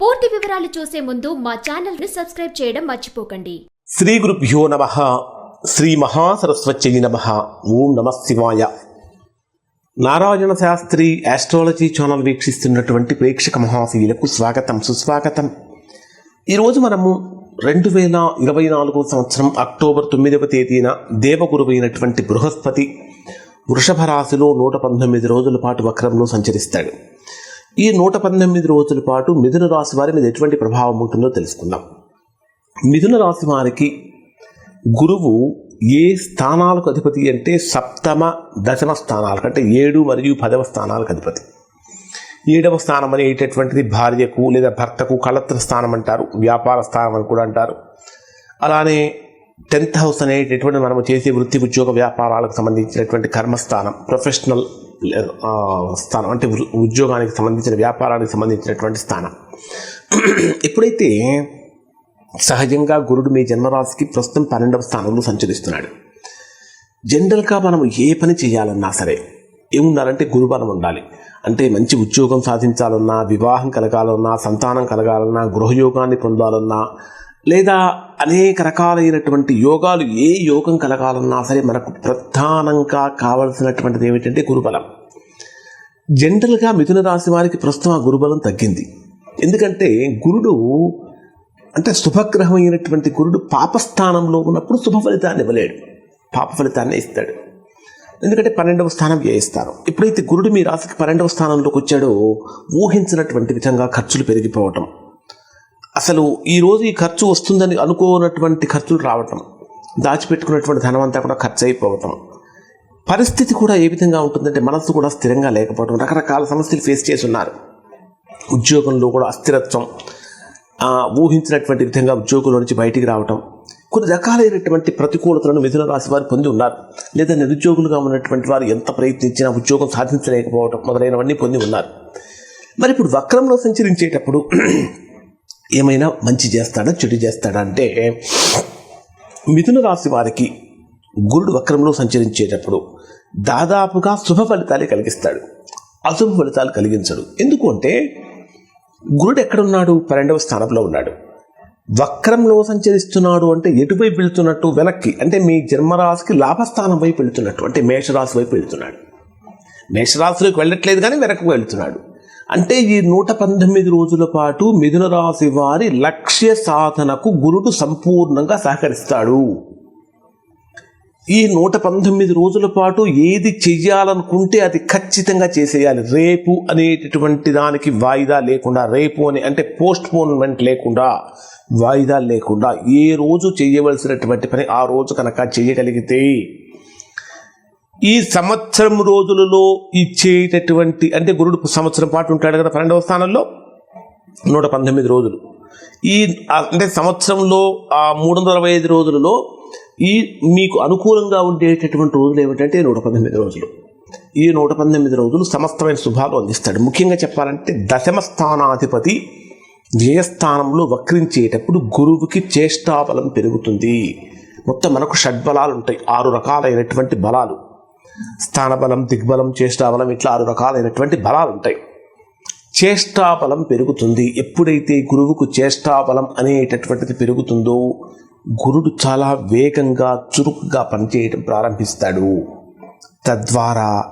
పూర్తి వివరాలు చూసే ముందు మా ఛానల్ని సబ్స్క్రైబ్ చేయడం మర్చిపోకండి. శ్రీ గురుభ్యో నమ. శ్రీ మహాసరస్వత్యై నమ. ఓం నమ శివాయ. నారాయణ శాస్త్రి ఆస్ట్రాలజీ ఛానల్ వీక్షిస్తున్నటువంటి ప్రేక్షక మహాశీలకు స్వాగతం సుస్వాగతం. ఈరోజు మనము రెండు వేల ఇరవై నాలుగో సంవత్సరం అక్టోబర్ తొమ్మిదవ తేదీన దేవగురువైనటువంటి బృహస్పతి వృషభ రాశిలో నూట పంతొమ్మిది రోజుల పాటు వక్రంలో సంచరిస్తాడు. ఈ నూట పంతొమ్మిది రోజుల పాటు మిథున రాశి వారి మీద ఎటువంటి ప్రభావం ఉంటుందో తెలుసుకుందాం. మిథున రాశి వారికి గురువు ఏ స్థానాలకు అధిపతి అంటే సప్తమ దశమ స్థానాలకు అంటే ఏడు మరియు పదవ స్థానాలకు అధిపతి. ఏడవ స్థానం అనేటటువంటిది భార్యకు లేదా భర్తకు కళత్ర స్థానం అంటారు వ్యాపార స్థానం అని కూడా అంటారు. అలానే టెన్త్ హౌస్ అనేటటువంటి మనము చేసే వృత్తి ఉద్యోగ వ్యాపారాలకు సంబంధించినటువంటి కర్మస్థానం ప్రొఫెషనల్ స్థానం అంటే ఉద్యోగానికి సంబంధించిన వ్యాపారానికి సంబంధించినటువంటి స్థానం. ఎప్పుడైతే సహజంగా గురుడు మీ జన్మరాశికి ప్రస్తుతం పన్నెండవ స్థానంలో సంచరిస్తున్నాడు జనరల్గా మనం ఏ పని చేయాలన్నా సరే ఏముండాలంటే గురుబలం ఉండాలి. అంటే మంచి ఉద్యోగం సాధించాలన్నా వివాహం కలగాలన్నా సంతానం కలగాలన్నా గృహయోగాన్ని పొందాలన్నా లేదా అనేక రకాలైనటువంటి యోగాలు ఏ యోగం కలగాలన్నా సరే మనకు ప్రధానంగా కావలసినటువంటిది ఏమిటంటే గురుబలం. జనరల్గా మిథున రాశి వారికి ప్రస్తుతం ఆ గురుబలం తగ్గింది. ఎందుకంటే గురుడు అంటే శుభగ్రహం అయినటువంటి గురుడు పాపస్థానంలో ఉన్నప్పుడు శుభ ఫలితాన్ని ఇవ్వలేడు. పాప ఫలితాన్ని ఇస్తాడు. ఎందుకంటే పన్నెండవ స్థానం వ్యయిస్తారు ఎప్పుడైతే గురుడు మీ రాశికి పన్నెండవ స్థానంలోకి వచ్చాడో ఊహించినటువంటి విధంగా ఖర్చులు పెరిగిపోవటం. అసలు ఈరోజు ఈ ఖర్చు వస్తుందని అనుకోనటువంటి ఖర్చులు రావటం. దాచిపెట్టుకున్నటువంటి ధనం అంతా కూడా ఖర్చు అయిపోవటం. పరిస్థితి కూడా ఏ విధంగా ఉంటుందంటే మనసు కూడా స్థిరంగా లేకపోవడం రకరకాల సమస్యలు ఫేస్ చేసి ఉన్నారు ఉద్యోగంలో కూడా అస్థిరత్వం ఊహించినటువంటి విధంగా ఉద్యోగంలో నుంచి బయటికి రావటం. కొన్ని రకాలైనటువంటి ప్రతికూలతలను మిథున రాశి వారు పొంది ఉన్నారు. లేదా నిరుద్యోగులుగా ఉన్నటువంటి వారు ఎంత ప్రయత్నించినా ఉద్యోగం సాధించలేకపోవటం మొదలైనవన్నీ పొంది ఉన్నారు. మరి ఇప్పుడు వక్రంలో సంచరించేటప్పుడు ఏమైనా మంచి చేస్తాడా చెడు చేస్తాడా అంటే మిథున రాశి వారికి గురుడు వక్రంలో సంచరించేటప్పుడు దాదాపుగా శుభ ఫలితాలే కలిగిస్తాడు. అశుభ ఫలితాలు కలిగించడు. ఎందుకు అంటే గురుడు ఎక్కడున్నాడు? పన్నెండవ స్థానంలో ఉన్నాడు. వక్రంలో సంచరిస్తున్నాడు అంటే ఎటువైపు వెళుతున్నట్టు? వెనక్కి. అంటే మీ జన్మరాశికి లాభస్థానం వైపు వెళుతున్నట్టు. అంటే మేషరాశి వైపు వెళుతున్నాడు. మేషరాశిలోకి వెళ్ళట్లేదు కానీ వెనక్కి వెళుతున్నాడు. అంటే ఈ నూట పంతొమ్మిది రోజుల పాటు మిథున రాశి వారి లక్ష్య సాధనకు గురుడు సంపూర్ణంగా సహకరిస్తాడు. ఈ నూట పంతొమ్మిది రోజుల పాటు ఏది చెయ్యాలనుకుంటే అది ఖచ్చితంగా చేసేయాలి. రేపు అనేటటువంటి దానికి వాయిదా లేకుండా రేపు అని అంటే పోస్ట్ పోన్మెంట్ లేకుండా వాయిదా లేకుండా ఏ రోజు చేయవలసినటువంటి పని ఆ రోజు కనుక చేయగలిగితే ఈ సంవత్సరం రోజులలో ఇచ్చేటటువంటి అంటే గురుడు సంవత్సరం పాటు ఉంటాడు కదా పన్నెండవ స్థానంలో? నూట పంతొమ్మిది రోజులు. ఈ అంటే సంవత్సరంలో ఆ మూడు వందల అరవై ఐదు రోజులలో ఈ మీకు అనుకూలంగా ఉండేటటువంటి రోజులు ఏమిటంటే నూట పంతొమ్మిది రోజులు. ఈ నూట పంతొమ్మిది రోజులు సమస్తమైన శుభాలు అందిస్తాడు. ముఖ్యంగా చెప్పాలంటే దశమ స్థానాధిపతి వ్యయస్థానంలో వక్రించేటప్పుడు గురువుకి చేష్టాబలం పెరుగుతుంది. మొత్తం మనకు షడ్బలాలు ఉంటాయి. ఆరు రకాలైనటువంటి బలాలు. స్థానబలం దిగ్బలం చేష్టాబలం ఇట్లా ఆరు రకాలైనటువంటి బలాలు ఉంటాయి. చేష్టాబలం పెరుగుతుంది. ఎప్పుడైతే గురువుకు చేష్టాబలం అనేటటువంటిది పెరుగుతుందో గురుడు చాలా వేగంగా చురుకుగా పనిచేయడం ప్రారంభిస్తాడు. తద్వారా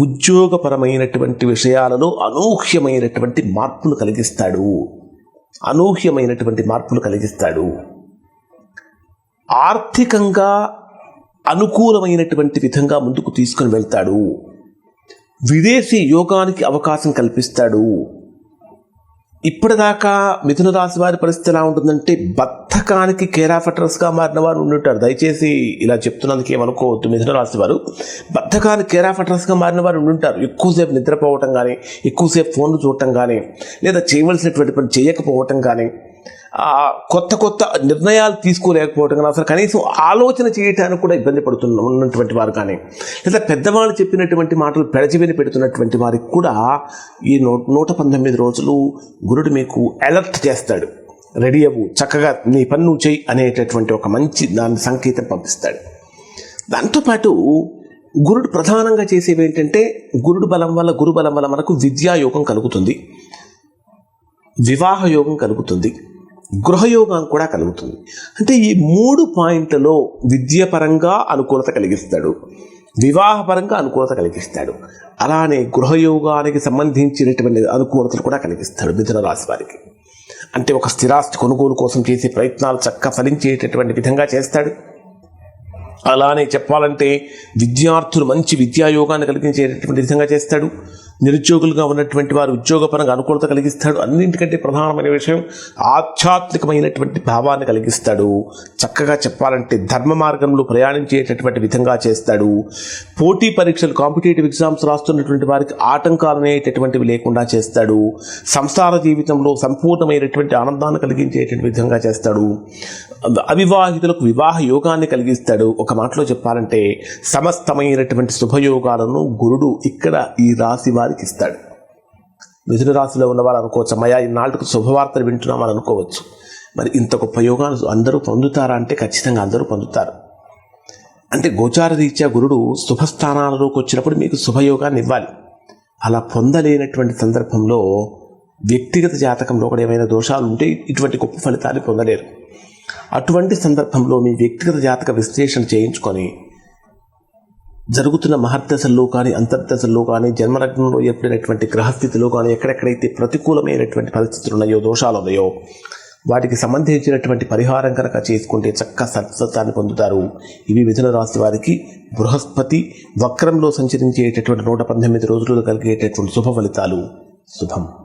ఉద్యోగపరమైనటువంటి విషయాలలో అనూహ్యమైనటువంటి మార్పులు కలిగిస్తాడు. అనూహ్యమైనటువంటి మార్పులు కలిగిస్తాడు. ఆర్థికంగా అనుకూలమైనటువంటి విధంగా ముందుకు తీసుకొని వెళ్తాడు. విదేశీ యోగానికి అవకాశం కల్పిస్తాడు. ఇప్పటిదాకా మిథున రాశి వారి పరిస్థితి ఎలా ఉంటుందంటే బద్ధకానికి కేరాఫటర్స్గా మారిన వారు ఉండుంటారు. దయచేసి ఇలా చెప్తున్నందుకు ఏమనుకోవద్దు మిథున రాశి వారు. బద్ధకానికి కేరాఫటర్స్గా మారిన వారు ఉండుంటారు. ఎక్కువసేపు నిద్రపోవటం కానీ ఎక్కువసేపు ఫోన్లు చూడటం కానీ లేదా చేయవలసినటువంటి పని చేయకపోవటం కానీ కొత్త కొత్త నిర్ణయాలు తీసుకోలేకపోవటం కానీ అసలు కనీసం ఆలోచన చేయటానికి కూడా ఇబ్బంది పడుతున్న ఉన్నటువంటి వారు కానీ లేదా పెద్దవాళ్ళు చెప్పినటువంటి మాటలు పెడచివిని పెడుతున్నటువంటి వారికి కూడా ఈ నూ నూట పంతొమ్మిది రోజులు గురుడు మీకు అలర్ట్ చేస్తాడు. రెడీ అవ్వు చక్కగా నీ పన్ను చేయి అనేటటువంటి ఒక మంచి దాని సంకేతం పంపిస్తాడు. దాంతోపాటు గురుడు ప్రధానంగా చేసేవి ఏంటంటే గురుడు బలం వల్ల గురు బలం వల్ల మనకు విద్యాయోగం కలుగుతుంది. వివాహ యోగం కలుగుతుంది. గృహయోగం కూడా కలుగుతుంది. అంటే ఈ మూడు పాయింట్లలో విద్యపరంగా అనుకూలత కలిగిస్తాడు. వివాహపరంగా అనుకూలత కలిగిస్తాడు. అలానే గృహయోగానికి సంబంధించినటువంటి అనుకూలతలు కూడా కలిగిస్తాడు మిథున రాశి వారికి. అంటే ఒక స్థిరాస్తి కొనుగోలు కోసం చేసే ప్రయత్నాలు చక్కగా ఫలించేటటువంటి విధంగా చేస్తాడు. అలానే చెప్పాలంటే విద్యార్థులు మంచి విద్యాయోగాన్ని కలిగించేటటువంటి విధంగా చేస్తాడు. నిరుద్యోగులుగా ఉన్నటువంటి వారు ఉద్యోగపరంగా అనుకూలత కలిగిస్తాడు. అన్నింటికంటే ప్రధానమైన విషయం ఆధ్యాత్మికమైనటువంటి భావాన్ని కలిగిస్తాడు. చక్కగా చెప్పాలంటే ధర్మ మార్గంలో ప్రయాణించేటటువంటి విధంగా చేస్తాడు. పోటీ పరీక్షలు కాంపిటేటివ్ ఎగ్జామ్స్ రాస్తున్నటువంటి వారికి ఆటంకాలు అనేటటువంటివి లేకుండా చేస్తాడు. సంసార జీవితంలో సంపూర్ణమైనటువంటి ఆనందాన్ని కలిగించేటటువంటి విధంగా చేస్తాడు. అవివాహితులకు వివాహ యోగాన్ని కలిగిస్తాడు. ఒక మాటలో చెప్పాలంటే సమస్తమైనటువంటి శుభయోగాలను గురుడు ఇక్కడ ఈ రాశి వారి వారికి ఇస్తాడు మిథున రాశిలో ఉన్నవారు అనుకోవచ్చు అమ్మయ్య ఈనాటికి శుభవార్తలు వింటున్నామని అనుకోవచ్చు. మరి ఇంత గొప్ప యోగాలు అందరూ పొందుతారా అంటే ఖచ్చితంగా అందరూ పొందుతారు. అంటే గోచార రీత్యా గురుడు శుభస్థానాలలోకి వచ్చినప్పుడు మీకు శుభయోగాన్ని ఇవ్వాలి. అలా పొందలేనటువంటి సందర్భంలో వ్యక్తిగత జాతకంలో కూడా ఏమైనా దోషాలు ఉంటే ఇటువంటి గొప్ప ఫలితాన్ని పొందలేరు. అటువంటి సందర్భంలో మీ వ్యక్తిగత జాతక విశ్లేషణ చేయించుకొని జరుగుతున్న మహర్దశల్లో కానీ అంతర్దశల్లో కానీ జన్మలగ్నంలో ఏర్పడినటువంటి గ్రహస్థితిలో కానీ ఎక్కడెక్కడైతే ప్రతికూలమైనటువంటి పరిస్థితులు ఉన్నాయో దోషాలు ఉన్నాయో వాటికి సంబంధించినటువంటి పరిహారం కనుక చేసుకుంటే చక్క సత్సత్వాన్ని పొందుతారు. ఇవి మిథున రాశి వారికి బృహస్పతి వక్రంలో సంచరించేటటువంటి నూట పంతొమ్మిది రోజులు కలిగేటటువంటి శుభ ఫలితాలు. శుభం.